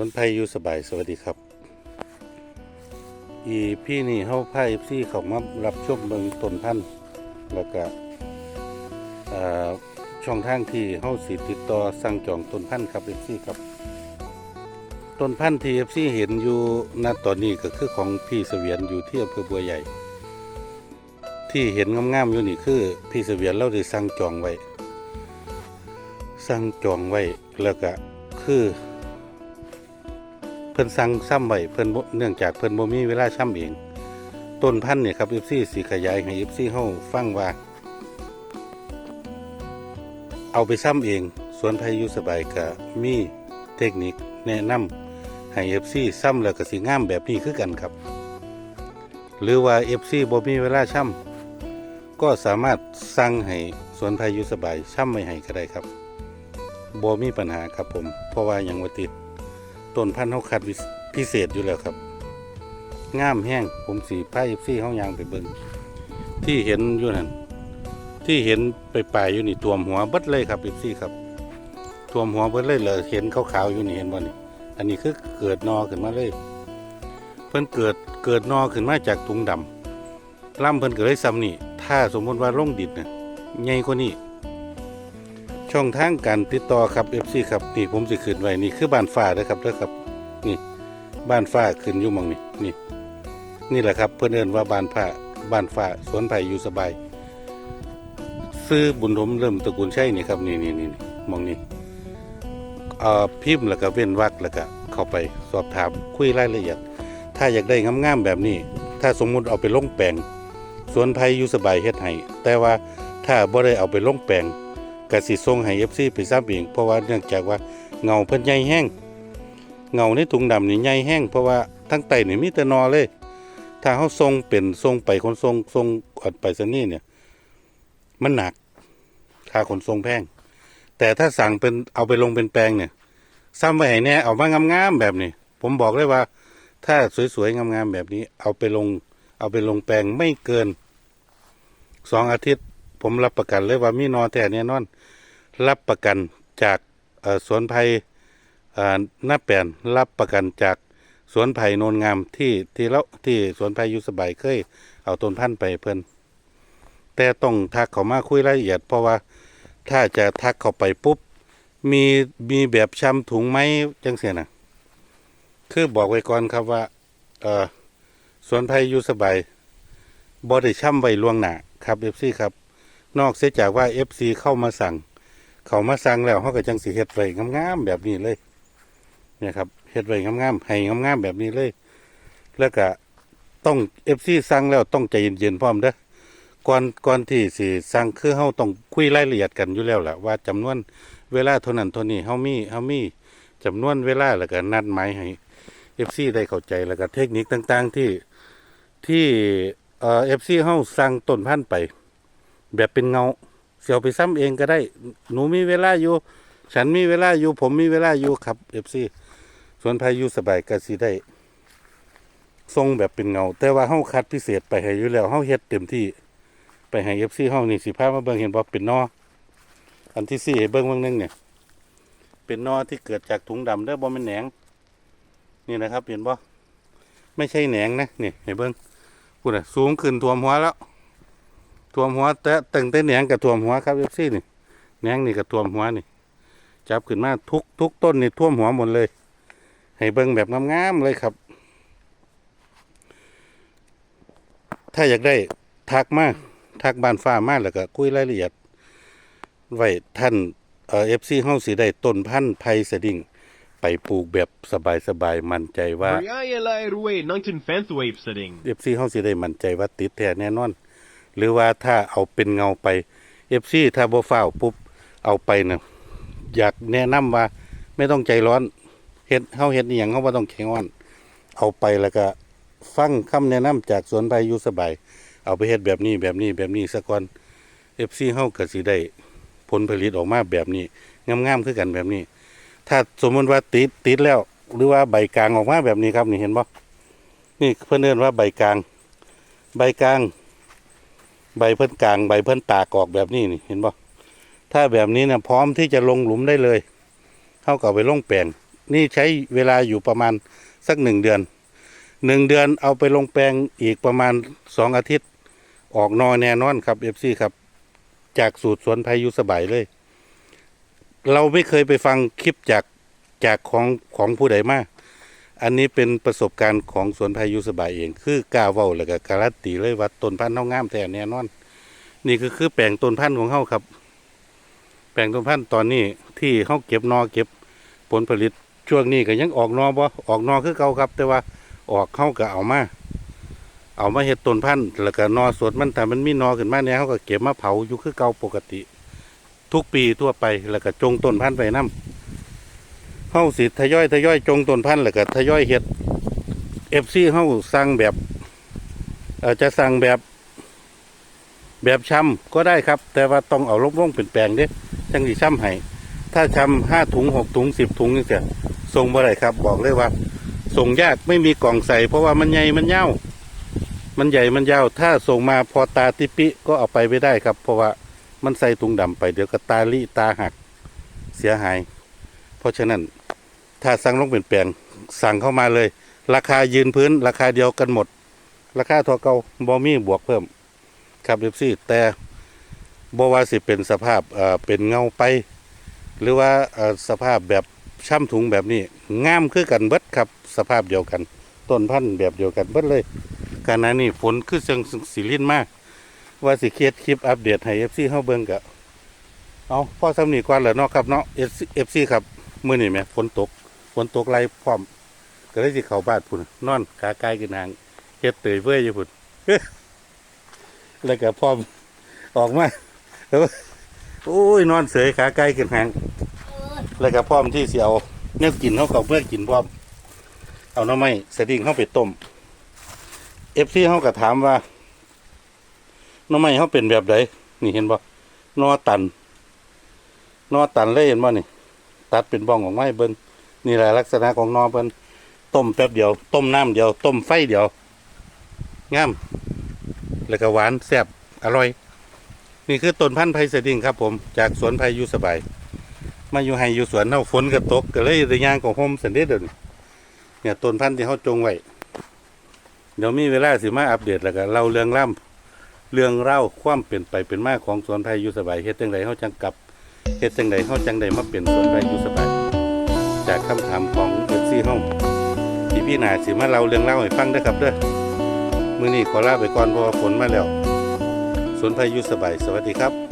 วนไผ่อยู่สบายสวัสดีครับ อีพี่นี่เฮาไพ่ซี่เขามารับชมเบิงต้นพันธุ์แล้วก็ช่องทางที่เฮาสิติดต่อสั่งจองต้นพันธุ์ครับเอฟซีครับต้นพันธุ์ที่เอฟซีเห็นอยู่ณตอนนี้ก็คือของพี่เสวียนอยู่ที่อำเภอบัวใหญ่ ที่เห็นงามๆอยู่นี่คือพี่เสวียนเราได้สั่งจองไว้สั่งจองไว้แล้วก็คือ เพิ่นสั่งซ้ำไว้เพิ่นเนื่องจากเพิ่นบ่มีเวลาซ้ำเอง ต้นพันธุ์เนี่ยครับ FC สิขยายให้ FC เฮาฟังว่า เอาไปซ้ำเองสวนไผอยู่สบายก็มีเทคนิคแนะนำให้ FC ซ้ำแล้วก็สิงามแบบนี้คือกันครับ หรือว่า FC บ่มีเวลาซ้ำก็สามารถสั่งให้สวนไผอยู่สบายซ้ำไว้ให้ก็ได้ครับบ่มีปัญหาครับผม เพราะว่ายังว่ติด ต้นพันธุ์เขาคัดพิเศษอยู่แล้วครับงามแห้งผมสีผ้ายิบซี่เขายางไปเบิ่งที่เห็นอยู่นั่นที่เห็นไปปลายอยู่นี่ท่วมหัวเบิดเลยครับยิบซี่ครับท่วมหัวเบิดเลยเลยเห็นขาวๆอยู่นี่เห็นบ่นี่อันนี้คือเกิดนอขึ้นมาเลย เพิ่นเกิดเกิดนอขึ้นมาจากถุงดำล่ำเพิ่นเกิดได้ซ้ำนี่ถ้าสมมติว่าลงดินน่ะใหญ่กว่านี้ ช่องทางการติดต่อครับ FC ครับนี่ผมสิขึ้นไว้นี่คือบ้านฟ้าเด้อครับเด้อครับนี่บ้านฟ้าขึ้นอยู่หมองนี่นี่ นี่แหละครับเพื่อนเอินว่าบ้านฟ้าบ้านฟ้าสวนไผ่อยู่สบาย ซื้อบุญถมเริ่มตระกูลใช่นี่ครับนี่นี่นี่นี่หมองนี่เอ่อพิมพ์แล้วก็เว้นวรรคแล้วก็เข้าไปสอบถามคุยรายละเอียด ถ้าอยากได้งามๆแบบนี้ ถ้าสมมุติเอาไปลงแปลงสวนไผ่อยู่สบายเฮ็ดให้แต่ว่าถ้าบ่ได้เอาไปลงแปลง กสิส่งให้ FC ไปซ้ำเองเพราะว่าเนื่องจากว่าเงาเพิ่นใหญ่แห้งเงาในถุงดำนี่ใหญ่แห้งเพราะว่าทั้งไตนี่มีแต่นอเลย ถ้าเฮาส่งเป็นส่งไปขนส่งส่งอดไปซะนี่เนี่ย มันหนักค่าขนส่งแพง แต่ถ้าสั่งเป็นเอาไปลงเป็นแปลงเนี่ยซ้ำไว้ให้แน่เอามางามๆแบบนี้ผมบอกเลยว่า ถ้าสวยๆงามๆแบบนี้ เอาไปลง เอาไปลงแปลงไม่เกินสองอาทิตย์ ผมรับประกันเลยว่ามีนอแต่แน่นอน รับประกันจากสวนไผ่เอ่อหน้าแปลนรับประกันจากสวนไผ่โนนงามที่ที่เราที่สวนไผ่อยุสบายเคยเอาต้นพันธุ์ไปเพิ่นแต่ต้องทักเขามาคุยรายละเอียด เพราะว่าถ้าจะทักเข้าไปปุ๊บ มีมีแบบช้ำถุงไหมจังเสียนะคือบอกไว้ก่อนครับว่าสวนไผ่อยุสบายบ่ได้ช้ำไว้ล่วงหนาครับเอฟซีครับ นอกเสียจากว่า FC เข้ามาสั่ง เขามาสั่งแล้วเขาก็จังสิเฮ็ดไว้งามๆแบบนี้เลย เนี่ยครับเฮ็ดไว้งามๆให้งามๆแบบนี้เลย แล้วก็ต้อง FC สั่งแล้วต้องใจเย็นๆพร้อมเด้อก่อนก่อนที่สิสั่งคือเฮาต้องคุยรายละเอียดกันอยู่แล้วแหละว่าจำนวนเวลาเท่านั้นเท่านี้เฮามีเฮามีจำนวนเวลาแล้วก็นัดหมายให้ FC ได้เข้าใจแล้วก็เทคนิคต่าง ๆที่ที่เอ่อ FC เฮาสั่งต้นพันธุ์ไป แบบเป็นเงา เสียวไปซ้ำเองก็ได้ หนูมีเวลาอยู่ ฉันมีเวลาอยู่ ผมมีเวลาอยู่ครับเอฟซีส่วนพายุสบายก็สิได้ทรงแบบเป็นเงา แต่ว่าเฮาคัดพิเศษไปให้อยู่แล้วเฮาเฮ็ดเต็มที่ไปให้เอฟซีเฮานี่สิพามาเบิ่งเห็นบ่เป็นนออันที่สี่ให้เบิ่งเบิ่งนึงเนี่ยเป็นนอที่เกิดจากถุงดำเด้อบ่แม่นแหนงนี่นะครับเห็นบ่ไม่ใช่แหนงนะนี่ให้เบิ่งพูดน่ะสูงขึ้นท่วมหัวแล้ว ท่วมหัวแต่ตั้งแต่แหนงกับท่วมหัวครับเอฟซีนี่แหนงนี่กับท่วมหัวนี่ จับขึ้นมาทุกทุกต้นนี่ท่วมหัวหมดเลย ให้เบิ่งแบบงามๆเลยครับ ถ้าอยากได้ทักมาทักบ้านฟ้ามาแล้วก็คุยรายละเอียด ไว้ท่านเอ่อฟซีเฮาสิได้ต้นพันธุ์ไผ่สะดิ่งไปปลูกแบบสบายๆมั่นใจว่า Mariah Ruwe 19 Fenth Wave setting. เอฟซีเฮาสิได้มั่นใจว่าติดแท้แน่นอน หรือว่าถ้าเอาเป็นเงาไปเอฟซีถ้าบ่ฟ้าวปุ๊บเอาไปนะอยากแนะนำว่าไม่ต้องใจร้อนเฮ็ดเฮาเฮ็ดอหยังเฮาบ่ต้องแข็งอ่อน เอาไปแล้วก็ฟังคำแนะนำจากสวนไผ่อยู่สบาย เอาไปเฮ็ดแบบนี้แบบนี้แบบนี้ซะก่อนเอฟซีเฮาก็สิได้ผลผลิตออกมาแบบนี้งามๆคือกันแบบนี้ ถ้าสมมติว่าติดติดแล้ว หรือว่าใบกลางออกมาแบบนี้ครับนี่เห็นบ่นี่เพิ่นเรียกว่าใบกลาง ใบกลาง ใบเพิ่นกลางใบเพิ่นตากออกแบบนี้นี่เห็นบ่ถ้าแบบนี้นะพร้อมที่จะลงหลุมได้เลยเท่ากับไปลงแปลง นี่ใช้เวลาอยู่ประมาณสักหนึ่งเดือนหนึ่งเดือนเอาไปลงแปลงอีกประมาณสองอาทิตย์ ออกนอแน่นอนครับเอฟซีครับ จากสูตรสวนไพยุสบายเลย เราไม่เคยไปฟังคลิปจากจากของของผู้ใดมา อันนี้เป็นประสบการณ์ของสวนไพยุสบายเอง คือกาเว้าแล้วก็การันตีเลยว่าต้นพันธุ์เฮางามแท้แน่นอน นี่ก็คือแปลงต้นพันธุ์ของเฮาครับ แปลงต้นพันธุ์ตอนนี้ที่เฮาเก็บนอเก็บผลผลิตช่วงนี้ก็ยังออกนอบ่ออกนอคือเก่าครับ แต่ว่าออกเฮาก็เอามา เอามาเฮ็ดต้นพันธุ์แล้วก็นอสดมันแต่มันมีนอขึ้นมาเนี่ยเฮาก็เก็บมาเผาอยู่คือเก่าปกติ ทุกปีทั่วไปแล้วก็จงต้นพันธุ์ไปนํ เฮาสิทยอยทยอยจงต้นพันธุ์แล้วก็ทยอยเฮ็ด FC เฮาสั่งแบบอ่อจะสั่งแบบแบบช้ำก็ได้ครับ แต่ว่าต้องเอาลงลงเป็นแปลงเด้จังสิช้ำให้ถ้าช้ำห้าถุงหกถุงสิบถุงนี่เสียส่งบ่ได้ครับ บอกเลยว่า ส่งยากไม่มีกล่องใส่ เพราะว่ามันใหญ่มันยาวมันใหญ่มันยาว ถ้าส่งมาพอตาติปิก็เอาไปไม่ได้ครับ เพราะว่ามันใส่ถุงดำไปเดี๋ยวก็ตาลิตาหักเสียหาย เพราะฉะนั้นถ้าสั่งลงเป็นแปลงสั่งเข้ามาเลย ราคายืนพื้น ราคาเดียวกันหมด ราคาท่าเกาบอมี่บวกเพิ่มครับเอฟซีแต่บว่าสิเป็นสภาพเอ่อเป็นเงาไป หรือว่าเอ่อสภาพแบบช่ำถุงแบบนี้งามคือกันเบิดครับสภาพเดียวกัน ต้นพันธุ์แบบเดียวกันเบิดเลยการนั้นนี่ฝนคือเชิงสีลิ้นมาก ว่าสิเครียดคลิปอัปเดตให้เอฟซีเข้าเบิ่งกะเอาพ่อสำนีก่อนเหรอเนาะครับเนาะเอฟซีครับ มื้อนี้แหมฝนตกฝนตกไรพร้อม ก็เลยสิเข้าบ้านพุ่นนอนขาไกลกันนางเฮ็ดเตยเว้ยอยู่พุ่นแล้วก็พร้อมออกมาแล้วโอ้ยนอนเสยขาไกลกันหางแล้วก็พร้อมที่เสิเอาเนื้อกินเขากับเพื่อกินพร้อม เอาหน้ำไม้สดิ้งเข้าไปต้มเอฟซีเขาก็ถามว่าหน้ำไม้เขาเป็นแบบไหนนี่เห็นบ่นอตัน นอตันเลยเห็นบ่นี่ ตัดเป็นบ้องของไม้เบิ้งนี่แหละลักษณะของนอเพิ่นต้มแป๊บเดียว ต้มน้ำเดียว ต้มไฟเดียวงามแล้วก็หวานแซ่บอร่อย นี่คือต้นพันธุ์ไผ่สดิ่งครับ ผมจากสวนไผ่ยูสบาย มาอยู่ให้อยู่สวนเฮาฝนก็ตกก็เลยได้ย่างของโฮมสันเดเดยวนี้เนี่ยต้นพันธุ์ที่เฮาจงไว้เดี๋ยวมีเวลาสิมาอัปเดตแล้วก็เล่าเรื่องล่ำเรื่องเล่าความเป็นไปเป็นมาของสวนไผ่ยูสบายเฮ็ดจังไดเฮาจังกลับ เฮ็ดจังใดเฮาจังไดมาเป็นสวนได้อยู่สบายจากคำถามของเอฟซีเฮาที่พี่นาสิมาเล่าเรื่องเล่าให้ฟังเด้อครับเด้อมื้อนี้ขอลาไปก่อนเพราะว่าฝนมาแล้วสวนพายุสบายสวัสดีครับ